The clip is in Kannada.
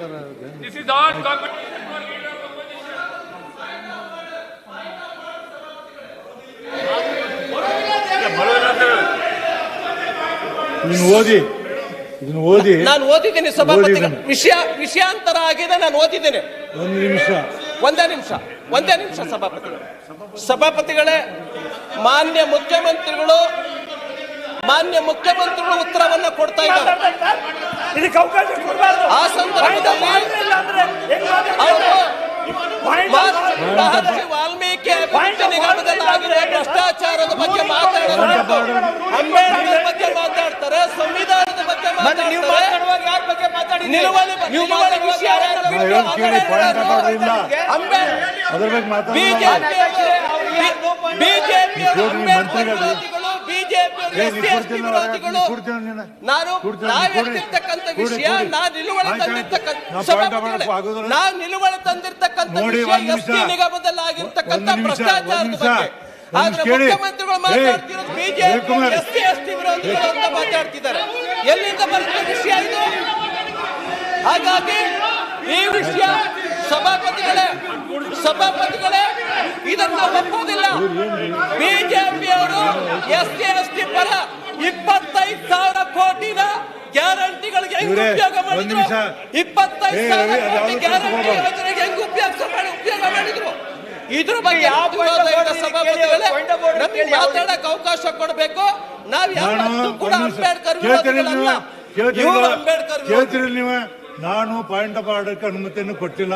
This is all competition for leader of ಇದನ್ನ ಓದಿ ಇದನ್ನ ಓದಿ. ನಾನು ಓದಿದ್ದೀನಿ ಸಭಾಪತಿ ವಿಷಯ ವಿಷಯಾಂತರ ಆಗಿದೆ ನಾನು ಓದಿದ್ದೇನೆ. ಒಂದು ನಿಮಿಷ. ಒಂದೇ ನಿಮಿಷ ಒಂದೇ ನಿಮಿಷ ಸಭಾಪತಿಗಳು. ಸಭಾಪತಿಗಳೇ ಮಾನ್ಯ ಮುಖ್ಯಮಂತ್ರಿಗಳು ಮಾನ್ಯ ಮುಖ್ಯಮಂತ್ರಿಗಳು ಉತ್ತರವನ್ನ ಕೊಡ್ತಾ ಇದ್ದಾರೆ. ಆ ಸಂದರ್ಭದಲ್ಲಿ ಮಹರ್ಷಿ ವಾಲ್ಮೀಕಿ ಅಭಿವೃದ್ಧಿ ನಿಗಮದಲ್ಲಿ ಆಗಿರೋ ಭ್ರಷ್ಟಾಚಾರದ ಬಗ್ಗೆ ಮಾತಾಡ್ತಾರೆ. ಅಂಬೇಡ್ಕರ್ ಬಗ್ಗೆ ಮಾತಾಡ್ತಾರೆ. ಸಂವಿಧಾನದ ಬಗ್ಗೆ ಮಾತಾಡ್ತಾರೆ. ನಿಲುವಳಿ ಬಿಜೆಪಿ ಬಿಜೆಪಿ ಬಿಜೆಪಿ ವಿರೋಧಿಗಳು ನೀನು. ಹೇಳ್ತಿರ್ತಕ್ಕಂಥ ವಿಷಯ. ನಾನ್ ನಿಲುವಳಿ ತಂದಿರ್ತಕ್ಕಂಥ. ನಾವ್ ನಿಲುವಳಿ ತಂದಿರ್ತಕ್ಕಂಥ ವಿಷಯ. ನಿಗಮದಲ್ಲಿ ಆಗಿರ್ತಕ್ಕಂಥ ಭ್ರಷ್ಟಾಚಾರದ ಬಗ್ಗೆ ಆದ್ರೆ ಮುಖ್ಯಮಂತ್ರಿಗಳು ಮಾತಾಡ್ತಿರೋದು ಬಿಜೆಪಿ ಎಸ್ಟಿ ಎಸ್ಟಿ ವಿರೋಧಿಗಳು ಅಂತ ಮಾತಾಡ್ತಿದ್ದಾರೆ ಎಲ್ಲಿಂದ ಬರುತ್ತೆ ವಿಷಯ ಇದು ಹಾಗಾಗಿ ಈ ವಿಷಯ ಸಭಾಪತಿಗಳೇ ಸಭಾಪತಿಗಳೇ ಇದನ್ನ ಒಪ್ಪುವುದಿಲ್ಲ ಬಿಜೆಪಿಯವರು ಎಸ್ ಸಿ ಎಸ್ ಟಿ ಪರ ಇಪ್ಪತ್ತೈದು ಸಾವಿರ ಕೋಟಿನ ಗ್ಯಾರಂಟಿಗಳಿಗೆ ಹೆಂಗ್ ಉಪಯೋಗ ಮಾಡಿದ್ರು? ಇಪ್ಪತ್ತೈದು ಸಾವಿರ ಕೋಟಿ ಗ್ಯಾರಂಟಿ. ಯೋಜನೆಗೆ ಹೆಂಗ್ ಉಪಯೋಗ ಮಾಡಿ ಉಪಯೋಗ ಮಾಡಿದ್ರು? ಇದ್ರ ಬಗ್ಗೆ ನಮಗೆ ಕೇಳಿ, ಮಾತಾಡಕ್ ಅವಕಾಶ ಕೊಡಬೇಕು. ನಾವ್ ಯಾರು ಯಾವತ್ತೂ ಕೂಡ ಅಂಬೇಡ್ಕರ್ ಕೇಳ್ತೀರಿ ವಿರೋಧಿಗಳಲ್ಲ ಇವರು ಅಂಬೇಡ್ಕರ್ ವಿರೋಧಿ. ಕೇಳ್ತೀರಿ ನೀವು? ನಾನು ಪಾಯಿಂಟ್ ಆಫ್ ಆರ್ಡರ್ಗೆ ಅನುಮತಿಯನ್ನು ಕೊಟ್ಟಿಲ್ಲ.